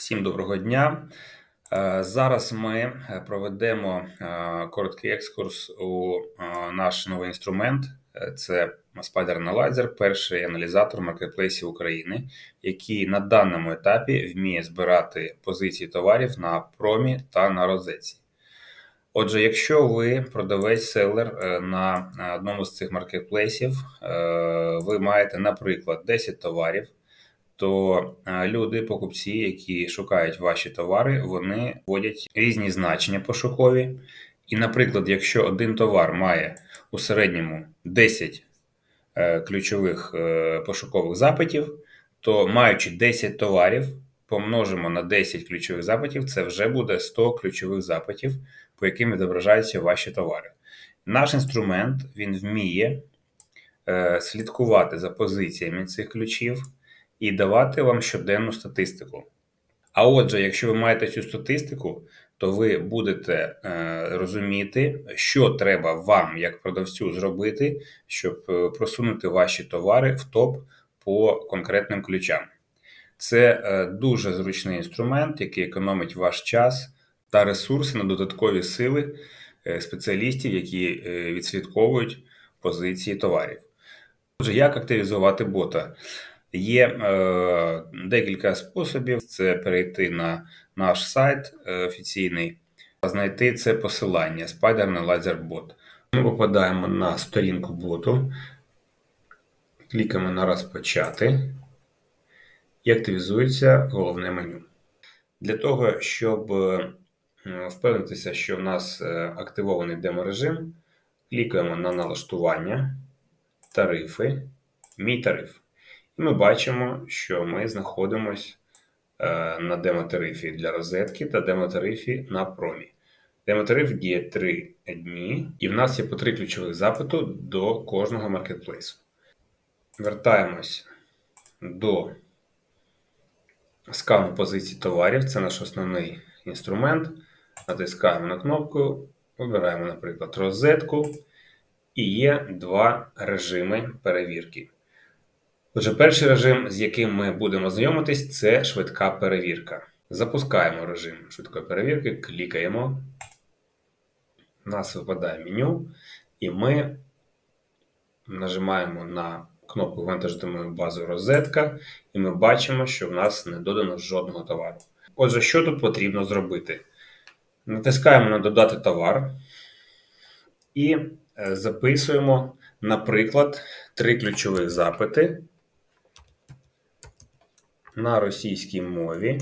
Всім доброго дня. Е, Зараз ми е, проведемо е, короткий екскурс у наш новий інструмент. Це Spider Analyzer, перший аналізатор маркетплейсів України, який на даному етапі вміє збирати позиції товарів на промі та на розетці. Отже, якщо ви продавець-селер е, на одному з цих маркетплейсів, ви маєте, наприклад, 10 товарів то е, люди, покупці, які шукають ваші товари, вони вводять різні значення пошукові. І, наприклад, якщо один товар має у середньому 10 е, ключових е, пошукових запитів, то маючи 10 товарів, помножимо на 10 ключових запитів, це вже буде 100 ключових запитів, по яким відображаються ваші товари. Наш інструмент він вміє слідкувати за позиціями цих ключів і давати вам щоденну статистику. А отже, якщо ви маєте цю статистику, то ви будете е, розуміти, що треба вам, як продавцю, зробити, щоб е, просунути ваші товари в топ по конкретним ключам. Це е, дуже зручний інструмент, який економить ваш час та ресурси на додаткові сили е, спеціалістів, які е, відслідковують позиції товарів. Отже, як активізувати бота? Є е, декілька способів: це перейти на наш сайт е, офіційний, знайти це посилання Spider Analyzer Bot. Ми попадаємо на сторінку боту, клікаємо на розпочати і активізується головне меню. Для того, щоб е, впевнитися, що в нас е, активований деморежим, клікаємо на налаштування, тарифи, мій тариф. Ми бачимо, що ми знаходимося на демотарифі для розетки та демотарифі на промі. Демотариф діє 3 дні, і в нас є по 3 ключових запиту до кожного маркетплейсу. Вертаємось до скану позицій товарів. Це наш основний інструмент. Натискаємо на кнопку, вибираємо, наприклад, розетку. І є два режими перевірки. Отже, перший режим, з яким ми будемо знайомитись, це швидка перевірка. Запускаємо режим швидкої перевірки, клікаємо. У нас випадає меню, і ми нажимаємо на кнопку Вантажити базу розетка, і ми бачимо, що в нас не додано жодного товару. Отже, що тут потрібно зробити? Натискаємо на Додати товар і е, записуємо, наприклад, три ключових запити на російській мові.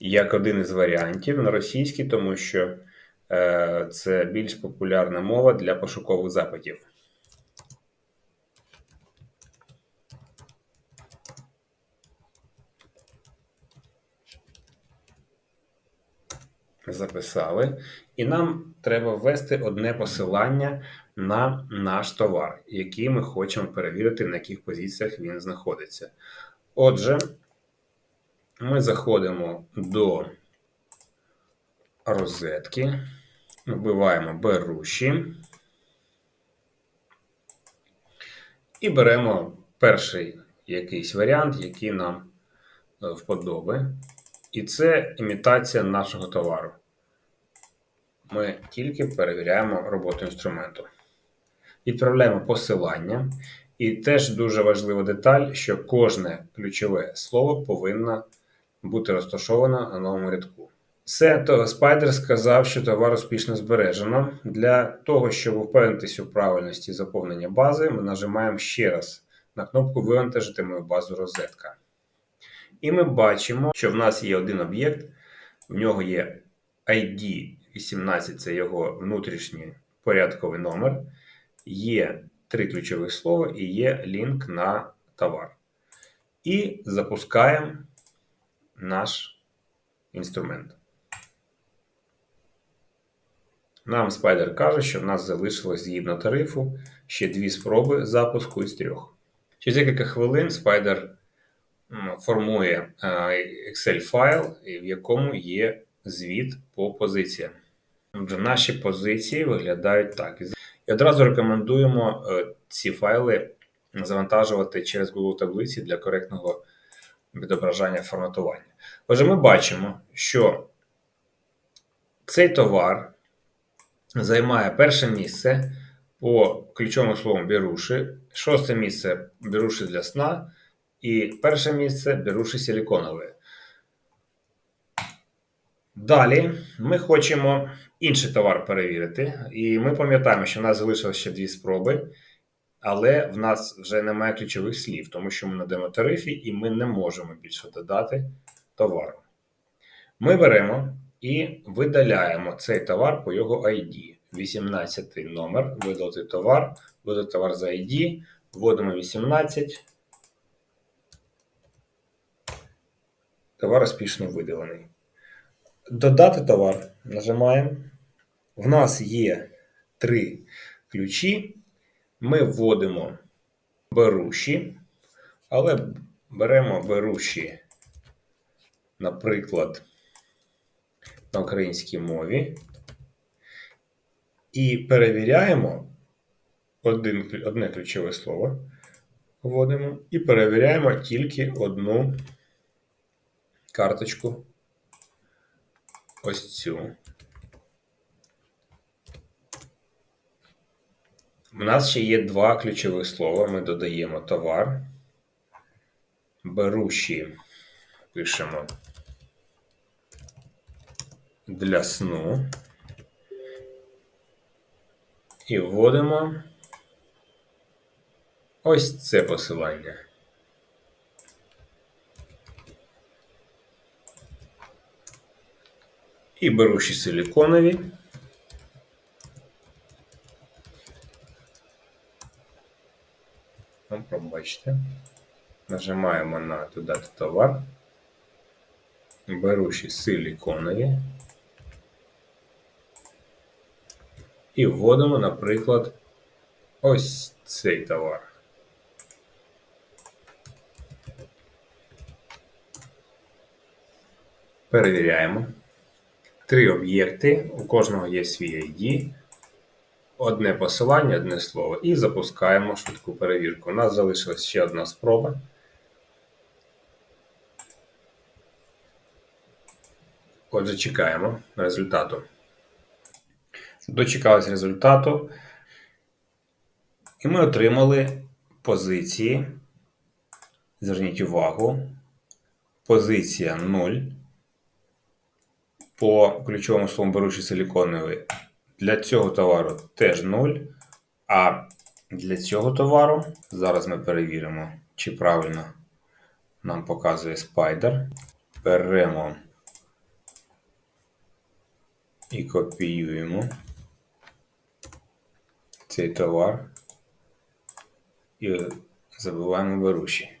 Як один із варіантів на російській, тому що е, це більш популярна мова для пошукових запитів. Записали. І нам треба ввести одне посилання на наш товар, який ми хочемо перевірити, на яких позиціях він знаходиться. Отже, ми заходимо до розетки, вбиваємо беруші і беремо перший якийсь варіант, який нам е, вподобає. І це імітація нашого товару. Ми тільки перевіряємо роботу інструменту. Відправляємо посилання. І теж дуже важлива деталь, що кожне ключове слово повинно бути розташовано на новому рядку. Все, то Spider сказав, що товар успішно збережено. Для того, щоб впевнитися у правильності заповнення бази, ми нажимаємо ще раз на кнопку Вивантажити мою базу розетка. І ми бачимо, що в нас є один об'єкт, в нього є ID 18, це його внутрішній порядковий номер, є три ключових слова і є лінк на товар. І запускаємо наш інструмент. Нам Spider каже, що в нас залишилось згідно тарифу ще дві спроби запуску із трьох. Через декілька хвилин Spider формує е, Excel файл, в якому є звіт по позиціям. Отже, наші позиції виглядають так. І одразу рекомендуємо е, ці файли завантажувати через Google таблиці для коректного відображання форматування. Отже, ми бачимо, що цей товар займає перше місце по ключовому слову біруші, шосте місце біруші для сна, і перше місце біруші силіконові. Далі ми хочемо інший товар перевірити, і ми пам'ятаємо, що в нас залишилося ще дві спроби, але в нас вже немає ключових слів, тому що ми на демотарифі і ми не можемо більше додати товару. Ми беремо і видаляємо цей товар по його ID. 18 номер, видалити товар, видалити товар за ID, вводимо 18. Товар успішно видалений. Додати товар нажимаємо. В нас є три ключі. Ми вводимо беруші, але беремо беруші, наприклад, на українській мові. І перевіряємо один, одне ключове слово. Вводимо і перевіряємо тільки одну карточку. Ось цю. У нас ще є два ключових слова. Ми додаємо товар. Беруші пишемо для сну. І вводимо ось це посилання. І беруші силіконові. Ну, пробачте. Нажимаємо на додати товар. Беруші силіконові. І вводимо, наприклад, ось цей товар. Перевіряємо. Три об'єкти, у кожного є свій ID, одне посилання, одне слово. І запускаємо швидку перевірку. У нас залишилась ще одна спроба. Отже, чекаємо результату. Дочекалися результату. І ми отримали позиції. Зверніть увагу. Позиція 0. По ключовому слову беручи силіконовий. Для цього товару теж 0. А для цього товару зараз ми перевіримо, чи правильно нам показує спайдер. Беремо і копіюємо цей товар і забиваємо беруші.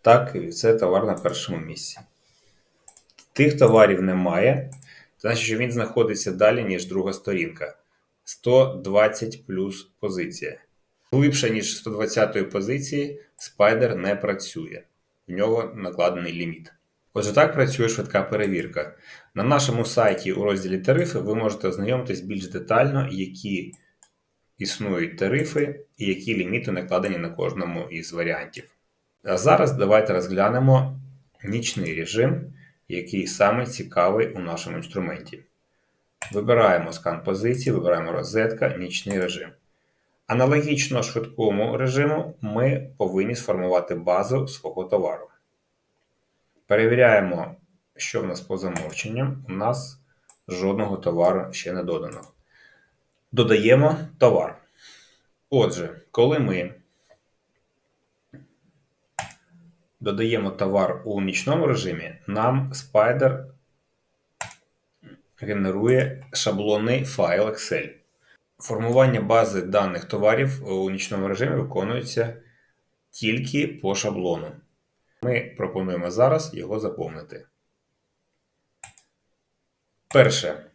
Так, це товар на першому місці. Тих товарів немає, значить, що він знаходиться далі, ніж друга сторінка. 120 плюс позиція. Глибше, ніж 120 позиції, спайдер не працює. В нього накладений ліміт. Отже, так працює швидка перевірка. На нашому сайті у розділі тарифи ви можете ознайомитись більш детально, які існують тарифи і які ліміти накладені на кожному із варіантів. А зараз давайте розглянемо нічний режим, який саме цікавий у нашому інструменті. Вибираємо скан позиції, вибираємо розетка, нічний режим. Аналогічно швидкому режиму ми повинні сформувати базу свого товару. Перевіряємо, що в нас по замовченням. У нас жодного товару ще не додано. Додаємо товар. Отже, коли ми додаємо товар у нічному режимі, нам Spider генерує шаблонний файл Excel. Формування бази даних товарів у нічному режимі виконується тільки по шаблону. Ми пропонуємо зараз його заповнити. Перше.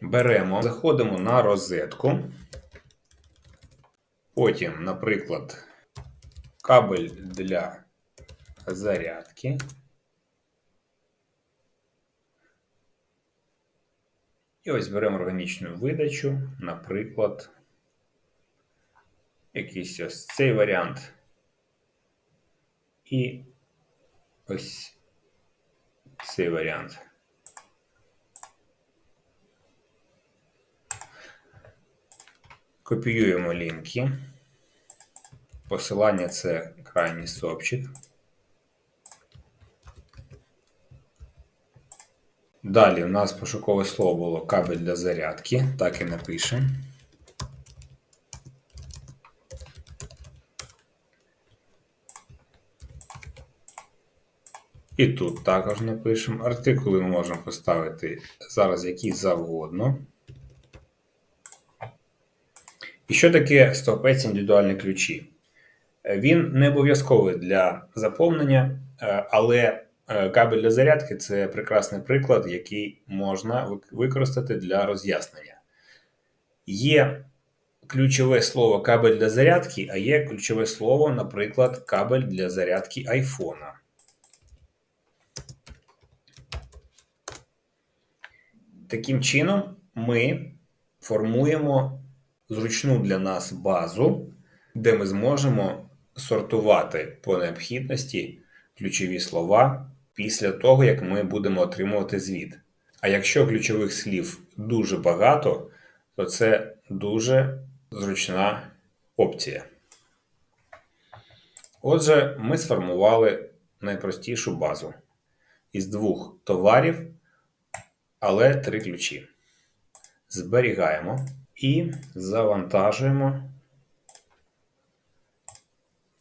Беремо, заходимо на розетку. Потім, наприклад, кабель для зарядки. І ось беремо органічну видачу, наприклад, якийсь ось цей варіант. І ось цей варіант. Копіюємо лінки. Посилання це крайній стовпчик. Далі у нас пошукове слово було кабель для зарядки. Так і напишемо. І тут також напишемо. Артикули ми можемо поставити зараз які завгодно. І що таке стовпець індивідуальні ключі? Він не обов'язковий для заповнення, е, але е, кабель для зарядки це прекрасний приклад, який можна використати для роз'яснення. Є ключове слово кабель для зарядки, а є ключове слово, наприклад, кабель для зарядки айфона. Таким чином, ми формуємо зручну для нас базу, де ми зможемо сортувати по необхідності ключові слова після того, як ми будемо отримувати звіт. А якщо ключових слів дуже багато, то це дуже зручна опція. Отже, ми сформували найпростішу базу із двох товарів, але три ключі. Зберігаємо і завантажуємо.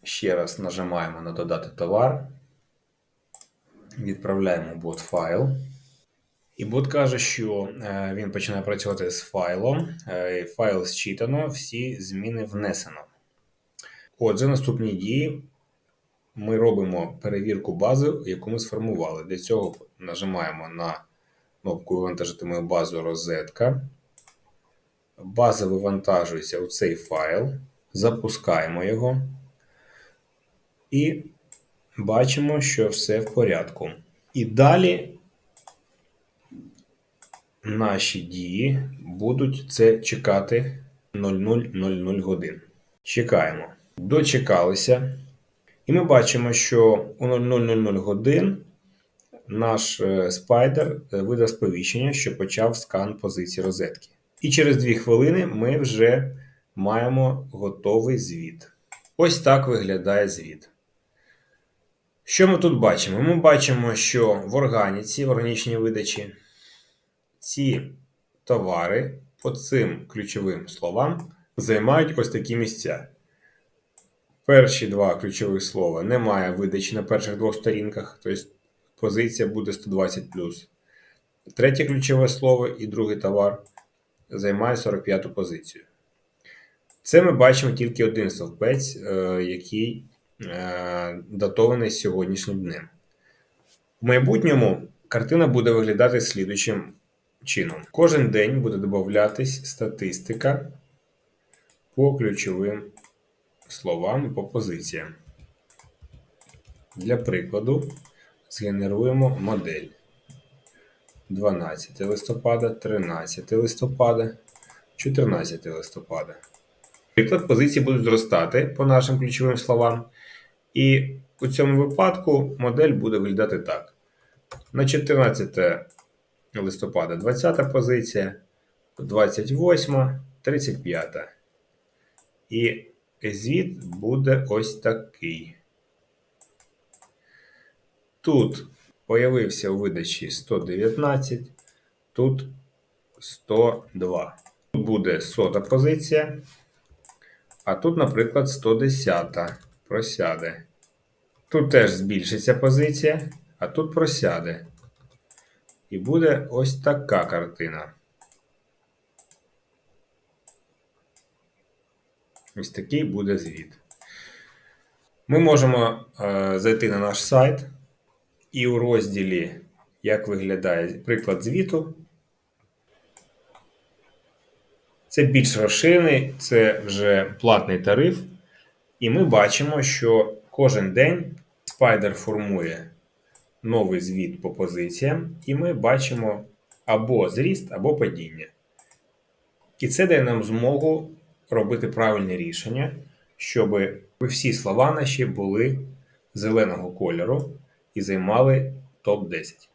Ще раз нажимаємо на Додати товар, відправляємо бот файл. І бот каже, що е, він починає працювати з файлом. Е, файл зчитано, всі зміни внесено. Отже, наступні дії ми робимо перевірку бази, яку ми сформували. Для цього нажимаємо на кнопку Вивантажити мою базу розетка. База вивантажується у цей файл, запускаємо його і бачимо, що все в порядку. І далі наші дії будуть це чекати 0000 годин. Чекаємо. Дочекалися. І ми бачимо, що у 0000 годин наш е, спайдер е, видав сповіщення, що почав скан позиції розетки. І через 2 хвилини ми вже маємо готовий звіт. Ось так виглядає звіт. Що ми тут бачимо? Ми бачимо, що в органіці, в органічній видачі, ці товари по цим ключовим словам займають ось такі місця. Перші два ключових слова немає видачі на перших двох сторінках, тобто позиція буде 120. Третє ключове слово і другий товар займає 45 ту позицію. Це ми бачимо тільки один стовпець, е, який датований сьогоднішнім днем. В майбутньому картина буде виглядати слідуючим чином. Кожен день буде додатись статистика по ключовим словам і по позиціям. Для прикладу, згенеруємо модель 12 листопада, 13 листопада, 14 листопада. Приклад позиції будуть зростати по нашим ключовим словам. І у цьому випадку модель буде виглядати так. На 14 листопада 20 позиція, 28, 35. І звіт буде ось такий. Тут появився у видачі 119, тут 102. Тут буде сота позиція. А тут, наприклад, 110 просяде. Тут теж збільшиться позиція, а тут просяде. І буде ось така картина. Ось такий буде звіт. Ми можемо е, зайти на наш сайт і у розділі, як виглядає приклад звіту. Це більш розширений, це вже платний тариф. І ми бачимо, що кожен день Spider формує новий звіт по позиціям, і ми бачимо або зріст, або падіння. І це дає нам змогу робити правильне рішення, щоб всі слова наші були зеленого кольору, і займали топ-10.